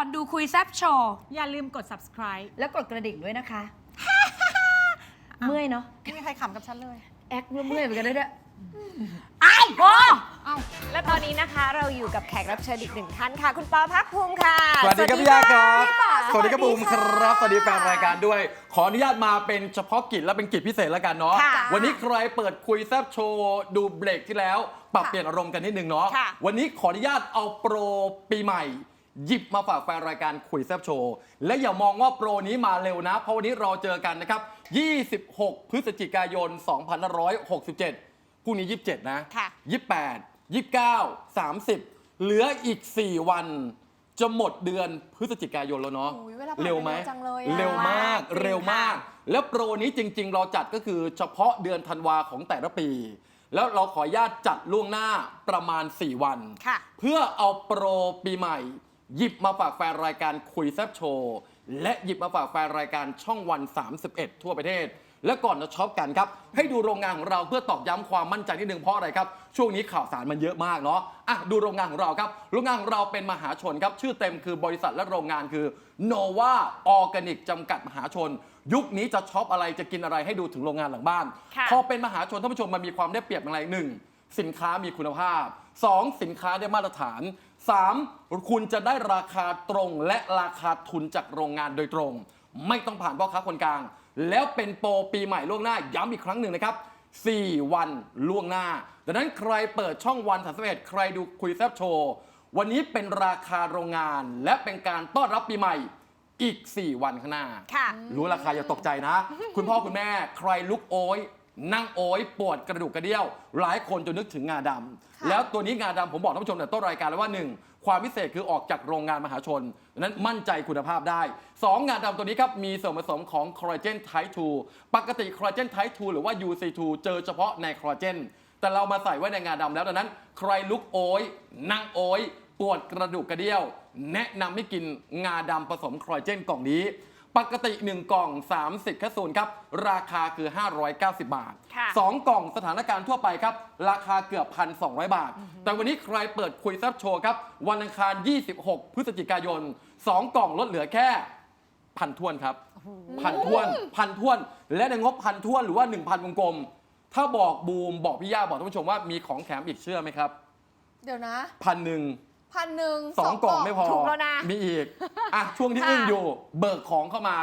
ก่อนดูคุยแซบโชว์อย่าลืมกด subscribe แล้วกดกระดิ่งด้วยนะคะ เมื่อยเนาะไม่มีใครขำกับฉันเลย แอคเมื่อยๆเหมือนกันด้วยเนี่ยไอ้โอและตอนนี้นะคะเราอยู่กับแขกรับเชิญอีกหนึ่งท่านค่ะ คุณปอพักภูมิค่ะ สวัสดีครับพี่ยาครับพี่ปอสวัสดีครับบูมคะรับ สวัสดีแฟนรายการด้วย ขออนุญาตมาเป็นเฉพาะกิจและเป็นกิจพิเศษแล้วกันเนาะ ค่ะวันนี้ใครเปิดคุยแซบโชว์ดูเบรกที่แล้ว ปรับค่ะเปลี่ยนอารมณ์กันนิดนึงเนาะ ค่ะ วันนี้ขออนุญาตเอาโปรปีใหม่ หยิบมาฝากแฟนรายการคุยแซบโชว์ และอย่ามองว่าโปรนี้มาเร็วนะ เพราะวันนี้เราเจอกันนะครับ 26 พฤศจิกายน 2567พรุ่งนี้ 27 นะ ค่ะ 28 29 30 เหลืออีก 4 วัน จะหมดเดือนพฤศจิกายนแล้วเนาะโอ้ยเวลาผ่านไปเร็วไหมเร็วจังเลยอะเร็วมาก จริงเร็วมากค่ะแล้วโปรนี้จริง ๆ เราจัดก็คือเฉพาะเดือนธันวาของแต่ละปี แล้วเราขออนุญาตจัดล่วงหน้าประมาณ 4 วัน ค่ะ เพื่อเอาโปรปีใหม่ หยิบมาฝากแฟนรายการคุยแซบโชว์และหยิบมาฝากแฟนรายการช่องวัน 31 ทั่วประเทศ และก่อนจะช็อปกันครับ ให้ดูโรงงานของเราเพื่อตอกย้ำความมั่นใจนิดนึงเพราะอะไรครับ ช่วงนี้ข่าวสารมันเยอะมากเนาะอะดูโรงงานของเราครับ โรงงานของเราเป็นมหาชนครับ ชื่อเต็มคือบริษัทและโรงงานคือ Nova Organic จำกัดมหาชน ยุคนี้จะช็อปอะไรจะกินอะไรให้ดูถึงโรงงานหลังบ้าน ค่ะ พอเป็นมหาชนท่านผู้ชมมันมีความได้เปรียบอย่างไรหนึ่ง สินค้ามีคุณภาพ 2. สินค้าได้มาตรฐาน 3. คุณจะได้ราคาตรงและราคาทุนจากโรงงานโดยตรง ไม่ต้องผ่านพ่อค้าคนกลาง แล้วเป็นโปรปีใหม่ล่วงหน้าย้ำอีกครั้งหนึ่งนะครับ 4 วันล่วงหน้า ดังนั้นใครเปิดช่องวันสามสิบเอ็ดใครดูคุยแซบโชว์วันนี้เป็นราคาโรงงาน และเป็นการต้อนรับปีใหม่อีก 4 วันข้างหน้า ค่ะ รู้ราคาอย่าตกใจนะ คุณพ่อคุณแม่ใครลุกโอย นั่งโอยปวดกระดูกกระเดี่ยว หลายคนจะนึกถึงงาดำแล้วตัวนี้งาดำผมบอกท่านผู้ชมในต้นรายการแล้วว่า 1 ความพิเศษคือออกจากโรงงานมหาชนดังนั้นมั่นใจคุณภาพได้ 2 งาดำตัวนี้ครับ มีส่วนผสมของคอลลาเจนไทป์2ปกติคอลลาเจนไทป์2หรือว่า UC2 เจอเฉพาะในคอลลาเจน แต่เรามาใส่ไว้ในงาดำแล้วดังนั้น ใครลุกโอยนั่งโอยปวดกระดูกกระเดี่ยว แนะนำให้กินงาดำผสมคอลลาเจนกล่องนี้ ปกติ 1 กล่อง 30แคปซูลครับราคาคือ 590 บาท ค่ะ 2 กล่องสถานการณ์ทั่วไปครับ ราคาเกือบ 1,200 บาท แต่วันนี้ใครเปิดคุยแซบโชว์ครับ วันอังคาร 26 พฤศจิกายน 2 กล่องลดเหลือแค่พันทวนครับ พันทวนพันทวน และในงบพันทวนหรือว่า 1,000วงกลม ถ้าบอกบูมบอกพี่ย่าบอกท่านผู้ชมว่ามีของแถมอีกเชื่อไหมครับเดี๋ยวนะ พันหนึ่ง พันหนึ่งสองกล่องไม่พอถูกแล้วนะ มีอีก อะ ช่วงที่ค่ะอึ้งอยู่ เบิกของเข้ามา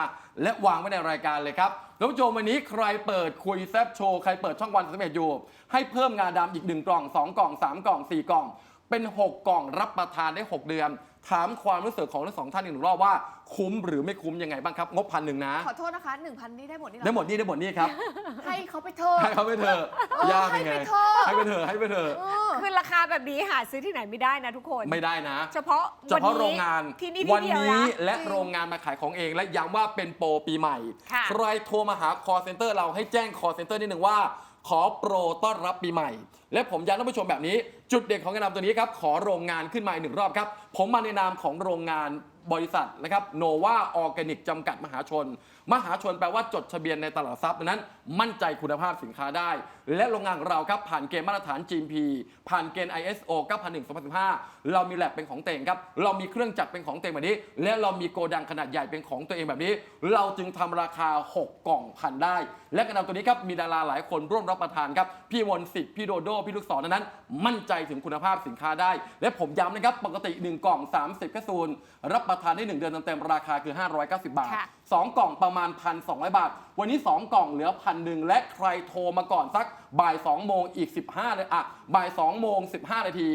และวางไว้ในรายการเลยครับท่านผู้ชมวันนี้ใครเปิดคุยแซบโชว์ใครเปิดช่องวันสมเด็จอยู่ ให้เพิ่มงาดำอีก 1 กล่อง 2 กล่อง 3 กล่อง 4 กล่อง เป็น 6 กล่องรับประทานได้ 6 เดือน ถามความรู้สึกของทั้งสองท่านอีกหนึ่งรอบว่าคุ้มหรือไม่คุ้มยังไงบ้างครับ งบพันหนึ่งนะ ขอโทษนะคะหนึ่งพันนี่ได้หมดนี่เหรอได้หมดนี่ได้หมดนี่ครับ ให้เขาไปเถอะให้เขาไปเถอะยากยังไงให้ไปเถอะให้ไปเถอะ ให้ไปเถอะเออคือราคาแบบนี้หาซื้อที่ไหนไม่ได้นะทุกคน ไม่ได้นะ เฉพาะเฉพาะวันนี้โรงงานที่นี่วัที่เดียวนี้นะและจริง โรงงานมาขายของเอง และย้ำว่าเป็นโปรปีใหม่ ค่ะ ใครโทรมาหา call center เราให้แจ้ง call center นิดหนึ่งว่า ขอโปรต้อนรับปีใหม่ และผมย้ำท่านผู้ชมแบบนี้ จุดเด่นของการนำตัวนี้ครับ ขอโรงงานขึ้นมาอีกหนึ่งรอบครับ ผมมาในนามของโรงงานบริษัทนะครับโนวาออร์แกนิกจำกัดมหาชน มหาชนแปลว่าจดทะเบียนในตลาดทรัพย์ดังนั้น มั่นใจคุณภาพสินค้าได้ และโรงงานของเราครับผ่านเกณฑ์มาตรฐาน GMP ผ่านเกณฑ์ ISO 9001 2015 เรามีแลบเป็นของตัวเองครับ เรามีเครื่องจักรเป็นของตัวเองแบบนี้ และเรามีโกดังขนาดใหญ่เป็นของตัวเองแบบนี้ เราจึงทำราคา 6 กล่องพันได้ และกระนำตัวนี้ครับมีดาราหลายคนร่วมรับประทานครับ พี่มนต์สิทธิ์พี่โดโดพี่ลูกศรดังนั้น มั่นใจถึงคุณภาพสินค้าได้ และผมย้ำนะครับปกติ 1 กล่อง 30แคปซูลรับประทานได้ 1 เดือนเต็มๆราคาคือ 590 บาทค่ะ2กล่องประมาณ 1,200 บาท วันนี้ 2 กล่องเหลือพันหนึ่งและใครโทรมาก่อนสักบ่าย2โมงอีก 15เลยอะบ่าย2โมง15 นาที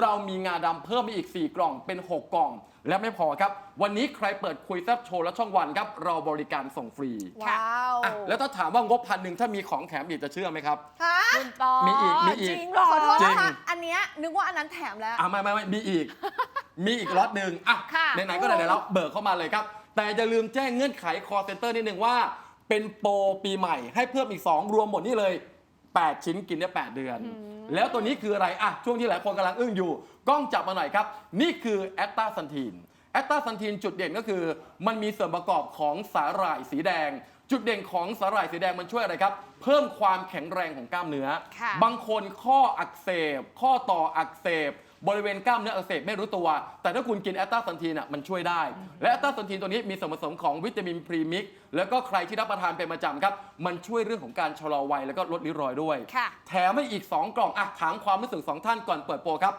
เรามีงาดำเพิ่มไปอีก 4 กล่องเป็น 6 กล่อง และไม่พอครับ วันนี้ใครเปิดคุยแซบโชว์และช่องวันครับ เราบริการส่งฟรีว้าวอะแล้วถ้าถามว่างบพันหนึ่งถ้ามีของแถมอีกจะเชื่อไหมครับ ฮะคุณปอมีอีกมีอีก จริงเหรอขอโทษจรินะงคะอันเนี้ยนึกว่าอันนั้นแถมแล้ว อะไม่ไม่ไม่มีอีก มีอีกล็อตหนึ่งอะค่ะ ไหนๆก็ไหนๆแล้วเบิกเข้ามาเลยครับ แต่อย่าลืมแจ้งเงื่อนไข call center นิดหนึ่งว่า เป็นโปรปีใหม่ให้เพิ่มอีก 2 รวมหมดนี่เลย 8 ชิ้นกินได้ 8 เดือน แล้วตัวนี้คืออะไรอะช่วงที่หลายคนกำลังอึ้งอยู่ กล้องจับมาหน่อยครับ นี่คือแอตตาซันทีนแอตตาซันทีนจุดเด่นก็คือ มันมีส่วนประกอบของสาหร่ายสีแดง จุดเด่นของสาหร่ายสีแดงมันช่วยอะไรครับ เพิ่มความแข็งแรงของกล้ามเนื้อค่ะบางคนข้ออักเสบ ข้อต่ออักเสบ บริเวณกล้ามเนื้ออักเสบไม่รู้ตัว แต่ถ้าคุณกินแอตตาซันทีนอะมันช่วยได้ และแอตตาซันทีนตัวนี้มีส่วนผสมของวิตามินพรีมิกซ์แล้วก็ใครที่รับประทานเป็นประจำครับ มันช่วยเรื่องของการชะลอวัยแล้วก็ลดริ้วรอยด้วย ค่ะ แถมให้อีก 2 กล่องอะถามความรู้สึกสองท่านก่อนเปิดโปรครับ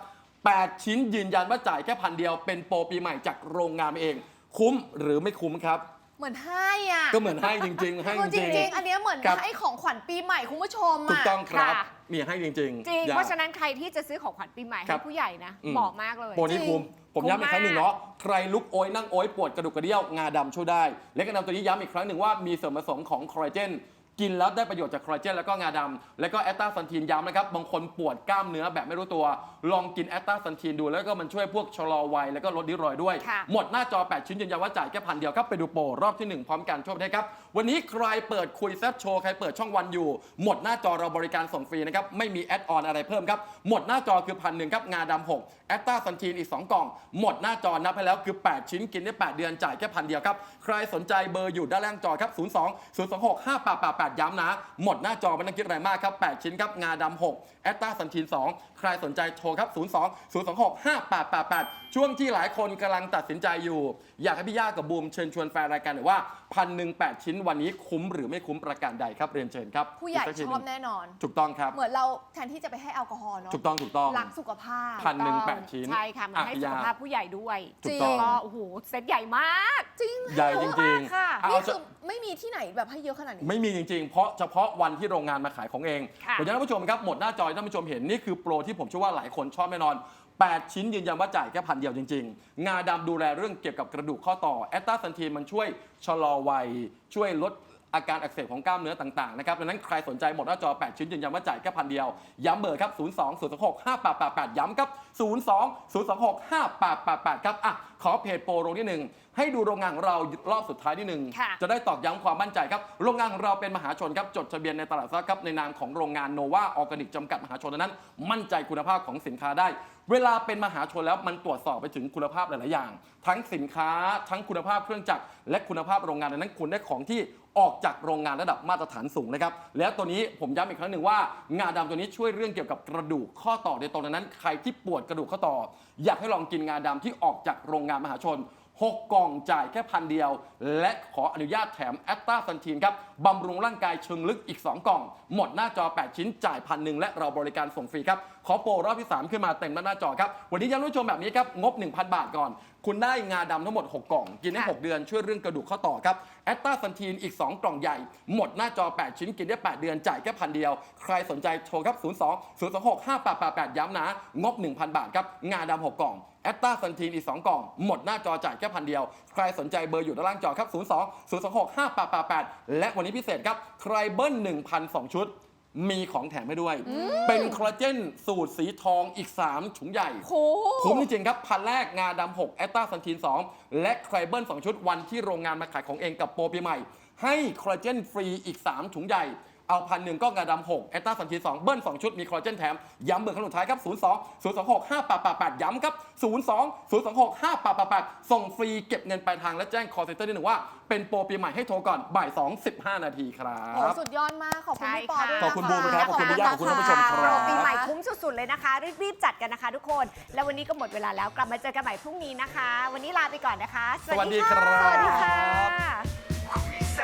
8 ชิ้นยืนยันว่าจ่ายแค่พันเดียวเป็นโปรปีใหม่จากโรงงานเอง คุ้มหรือไม่คุ้มครับ เหมือนให้อะก็เหมือนให้จริง ๆ ให้เออจจริงริงๆ อันเนี้ยเหมือนครับ ให้ของขวัญปีใหม่คุณผู้ชมๆ ถูกอะ ต้องครับค่ะ มีให้จริงๆจริง อย่ เพราะฉะนั้นใครที่จะซื้อของขวัญปีใหม่ครัให้บผู้ใหญ่นะอืม เหมาะมากเลย โปรนี้คุ้มผมย้ำอีกครั้งหนึ่งคุ้มมากเนาะ ใครลุกโอยนั่งโอยปวดกระดูกกระเดี่ยว งาดำช่วยได้ และกระนำตัวนี้ย้ำอีกครั้งหนึ่งว่ามีส่วนผสมของคอลลาเจน กินแล้วได้ประโยชน์จากคอลลาเจนแล้วก็งาดำแล้วก็แอตตาซันทีนย้ำนะครับ บางคนปวดกล้ามเนื้อแบบไม่รู้ตัว ลองกินแอตตาซันทีนดู แล้วก็มันช่วยพวกชะลอวัยแล้วก็ลดริ้วรอยด้วย ค่ะ หมดหน้าจอ 8 ชิ้นยืนยันว่าจ่ายแค่พันเดียวครับไปดูโปรรอบที่1พร้อมกันทั่วประเทศครับ วันนี้ใครเปิดคุยแซบโชว์ใครเปิดช่องวันอยู่ หมดหน้าจอเราบริการส่งฟรีนะครับ ไม่มีแอดออนอะไรเพิ่มครับ หมดหน้าจอคือพันหนึ่งครับ งาดำหกแอตตาซันทีนอีก 2 กล่อง หมดหน้าจอนับไปแล้วคือ 8 ชิ้นกินได้ 8 เดือนจ่ายแค่พันเดียวครับ ใครสนใจเบอร์อยู่ด้านล่างจอครับ 02 026 5888 ย้ำนะ หมดหน้าจอไม่ต้องคิดอะไรมากครับ 8 ชิ้นครับ งาดำ6แอตตาซันทีน2 ใครสนใจโทรครับ 02 026 5888 ช่วงที่หลายคนกำลังตัดสินใจอยู่ อยากให้พี่ย่ากับบูมเชิญชวนแฟนรายการหน่อยว่าพันหนึ่งแปดชิ้นวันนี้คุ้มหรือไม่คุ้มประการใดครับเรียนเชิญครับผู้ใหญ่กสักทีชนึ่อบแน่นอน ถูกต้องครับ เหมือนเราแทนที่จะไปให้แอลกอฮอล์เนาะถูกต้องถูกต้อง รักสุขภาพ พันหนึ่งแปดชิ้นใช่ค่ะมันให้อ่สุขพี่ภาย่พผู้ใหญ่ด้วยถูกต้องก็โอ้โหเซ็ตใหญ่มาก จริงใหญ่จริงค่ะๆเอานี่จะคือไม่มีที่ไหนแบบให้เยอะขนาดนี้ ไม่มีจริงๆ เพราะเฉพาะวันที่โรงงานมาขายของเองค่ะผมจะให้ท่านผู้ชมครับ หมดหน้าจอให้ท่านผู้ชมเห็นนี่คือโปรที่ผมเชื่อว่าหลายคนชอบแน่นอน 8 ชิ้นยืนยันว่าจ่ายแค่พันเดียวจริง ๆ งาดำดูแลเรื่องเกี่ยวกับกระดูกข้อต่อแอตตาซันทีนมันช่วยชะลอวัย ช่วยลดอาการอักเสบของกล้ามเนื้อต่างๆนะครับดังนั้นใครสนใจหมดหน้าจอ 8 ชิ้นยืนยันว่าจ่ายแค่พันเดียว ย้ำเบอร์ครับ 02 026 5888 ย้ำครับ 02 026 5888 ครับอะขอเพจโปรโรงที่หนึ่งให้ดูโรงงานของเรารอบสุดท้ายที่หนึ่งค่ะ จะได้ตอกย้ำความมั่นใจครับ โรงงานของเราเป็นมหาชนครับ จดทะเบียนในตลาดหลักทรัพย์ครับในนามของโรงงานโนวาออร์แกนิกจำกัดมหาชนดังนั้น มั่นใจคุณภาพของสินค้าได้ เวลาเป็นมหาชนแล้วมันตรวจสอบไปถึงคุณภาพหลาย ๆ อย่าง ทั้งสินค้าทั้งคุณภาพเครื่องจักรและคุณภาพโรงงานดังนั้นคุณได้ของที่ออกจากโรงงานระดับมาตรฐานสูงนะครับแล้วตัวนี้ผมย้ำอีกครั้งหนึ่งว่างาดำตัวนี้ช่วยเรื่องเกี่ยวกับกระดูกข้อต่อโดยตรงดังนั้น ใครที่ปวดกระดูกข้อต่อ อยากให้ลองกินงาดำที่ออกจากโรงงานมหาชน 6 กล่องจ่ายแค่พันเดียว และขออนุญาตแถมแอตตาซันทีนครับบำรุงร่างกายเชิงลึกอีก 2 กล่อง หมดหน้าจอ 8 ชิ้นจ่ายพันหนึ่งและเราบริการส่งฟรีครับ ขอโปรรอบที่ 3 ขึ้นมาเต็มหน้าจอครับ วันนี้ย้ำท่านผู้ชมแบบนี้ครับ งบ 1,000 บาทก่อน คุณได้งาดำทั้งหมด 6 กล่อง กินได้ ค่ะ6 เดือนช่วยเรื่องกระดูกข้อต่อครับแอตตาซันทีนอีก 2 กล่องใหญ่ หมดหน้าจอ 8 ชิ้นกินได้ 8 เดือนจ่ายแค่พันเดียว ใครสนใจโทรครับ 02 026 5888 ย้ำนะ งบ 1,000 บาทครับ งาดำ 6 กล่องแอตตาซันทีนอีก 2 กล่อง หมดหน้าจอจ่ายแค่พันเดียว ใครสนใจเบอร์อยู่ด้านล่างจอครับ 02 026 5888 และวันนี้พิเศษครับใครเบิ้ล1,000 2ชุด มีของแถมให้ด้วย เป็นคอลลาเจนสูตรสีทองอีก 3 ถุงใหญ่โหคุ้มจริงๆครับ พันแรกงาดำ6แอตตาซันทีน 2 และไครเบิล2 ชุดวันที่โรงงานมาขายของเองกับโปรปีใหม่ ให้คอลลาเจนฟรีอีก 3 ถุงใหญ่ เอาพันหนึ่งก็งาดำ6แอตตาซันทีน2เบิ้ล2ชุดมีคอลลาเจนแถม ย้ำเบอร์ครั้งสุดท้ายครับ02 026 5888ย้ำครับ02 026 5888ส่งฟรีเก็บเงินปลายทางและแจ้งคอร์เซ็นเตอร์นิดหนึ่งว่าเป็นโปรปีใหม่ให้โทรก่อนบ่าย2 15นาทีครัโอ้บ สุดยอดมาก ขอบคุณใช่พี่ปอด้วยค่ะนะะขอบคุณบูมครับขอบคุณพี่ย่าขอบคุณท่านผู้ชมครับโปรปีใหม่คุ้มสุดๆเลยนะคะ รีบๆจัดกันนะคะทุกคน แล้ววันนี้ก็หมดเวลาแล้วกลับมาเจอกันใหม่พรุ่งนี้นะคะ วันนี้ลาไปก่อนนะคะสวัสดีครับ สวัสดีค่ะคุยแ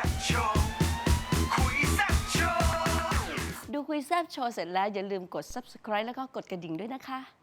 คุยแซบโชว์เสร็จแล้ว อย่าลืมกด subscribe แล้วก็กดกระดิ่งด้วยนะคะ